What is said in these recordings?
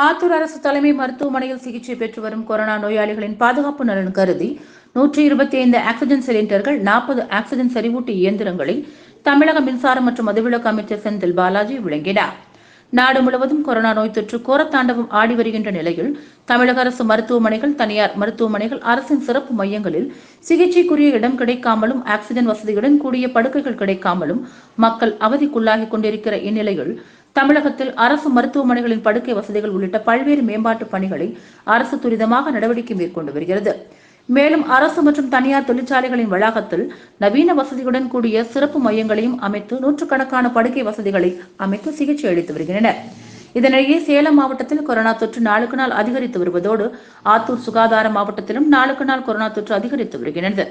ஆத்தூர் அரசு தலைமை மருத்துவமனையில் சிகிச்சை பெற்று வரும் கொரோனா நோயாளிகளின் பாதுகாப்பு நலன் கருதி நூற்றி இருபத்தி ஐந்து ஆக்சிஜன் சிலிண்டர்கள் நாற்பது ஆக்சிஜன் செறிவூட்டி இயந்திரங்களை தமிழக மின்சாரம் மற்றும் மதுவிலக்கு அமைச்சர் செந்தில் பாலாஜி வழங்கினார் நாடு முழுவதும் கொரோனா நோய் தொற்று கோரத்தாண்டவம் ஆடி வருகின்ற நிலையில் தமிழக அரசு மருத்துவமனைகள் தனியார் மருத்துவமனைகள் அரசின் சிறப்பு மையங்களில் சிகிச்சைக்குரிய இடம் கிடைக்காமலும் ஆக்சிஜன் வசதியுடன் கூடிய படுக்கைகள் கிடைக்காமலும் மக்கள் அவதிக்குள்ளாகி கொண்டிருக்கிற இந்நிலையில் தமிழகத்தில் அரசு மருத்துவமனைகளின் படுக்கை வசதிகள் உள்ளிட்ட பல்வேறு மேம்பாட்டு பணிகளை அரசு துரிதமாக நடவடிக்கை மேற்கொண்டு வருகிறது. மேலும் அரசு மற்றும் தனியார் தொழிற்சாலைகளின் வளாகத்தில் நவீன வசதியுடன் கூடிய சிறப்பு மையங்களையும் அமைத்து நூற்றுக்கணக்கான படுக்கை வசதிகளை அமைத்து சிகிச்சை அளித்து வருகின்றனர். இதனிடையே சேலம் மாவட்டத்தில் கொரோனா தொற்று நாளுக்கு நாள் அதிகரித்து வருவதோடு ஆத்தூர் சுகாதார மாவட்டத்திலும் நாளுக்கு நாள் கொரோனா தொற்று அதிகரித்து வருகிறது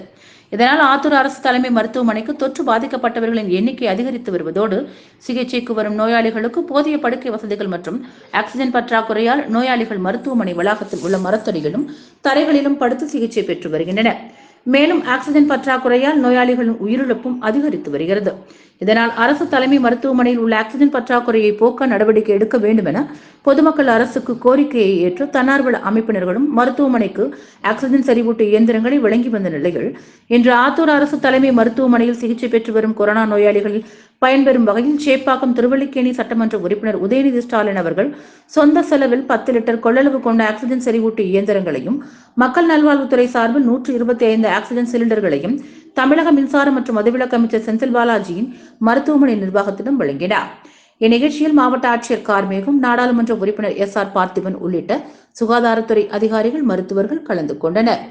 இதனால் ஆத்தூர் அரசு தலைமை மருத்துவமனைக்கு தொற்று பாதிக்கப்பட்டவர்களின் எண்ணிக்கை அதிகரித்து வருவதோடு சிகிச்சைக்கு வரும் நோயாளிகளுக்கு போதிய படுக்கை வசதிகள் மற்றும் ஆக்சிஜன் பற்றாக்குறையால் நோயாளிகள் மருத்துவமனை வளாகத்தில் உள்ள மரத்தடியிலும் தரைகளிலும் படுத்து சிகிச்சை பெற்று வருகின்றனர். மேலும் ஆக்சிஜன் பற்றாக்குறையால் நோயாளிகளின் உயிரிழப்பும் அதிகரித்து வருகிறது. இதனால் அரசு தலைமை மருத்துவமனையில் உள்ள ஆக்சிஜன் பற்றாக்குறையை போக்க நடவடிக்கை எடுக்க வேண்டும் என பொதுமக்கள் அரசுக்கு கோரிக்கையை ஏற்று தன்னார்வல அமைப்பினர்களும் மருத்துவமனைக்கு ஆக்சிஜன் செறிவூட்டு இயந்திரங்களை வழங்கி வந்த நிலையில் இன்று ஆத்தூர் அரசு தலைமை மருத்துவமனையில் சிகிச்சை பெற்று வரும் கொரோனா நோயாளிகளில் பயன்பெறும் வகையில் சேப்பாக்கம் திருவள்ளிக்கேணி சட்டமன்ற உறுப்பினர் உதயநிதி ஸ்டாலின் அவர்கள் சொந்த செலவில் பத்து லிட்டர் கொள்ளளவு கொண்ட ஆக்சிஜன் செறிவூட்டு இயந்திரங்களையும் மக்கள் நல்வாழ்வுத்துறை சார்பில் நூற்று இருபத்தி ஐந்து ஆக்சிஜன் சிலிண்டர்களையும் தமிழக மின்சாரம் மற்றும் மதுவிலக்கு அமைச்சர் செந்தில் பாலாஜியின் மருத்துவமனை நிர்வாகத்திடம் வழங்கினார். இந்நிகழ்ச்சியில் மாவட்ட ஆட்சியர் கார்மேகம் நாடாளுமன்ற உறுப்பினர் எஸ் ஆர் பார்த்திபன் உள்ளிட்ட சுகாதாரத்துறை அதிகாரிகள் மருத்துவர்கள் கலந்து கொண்டனர்.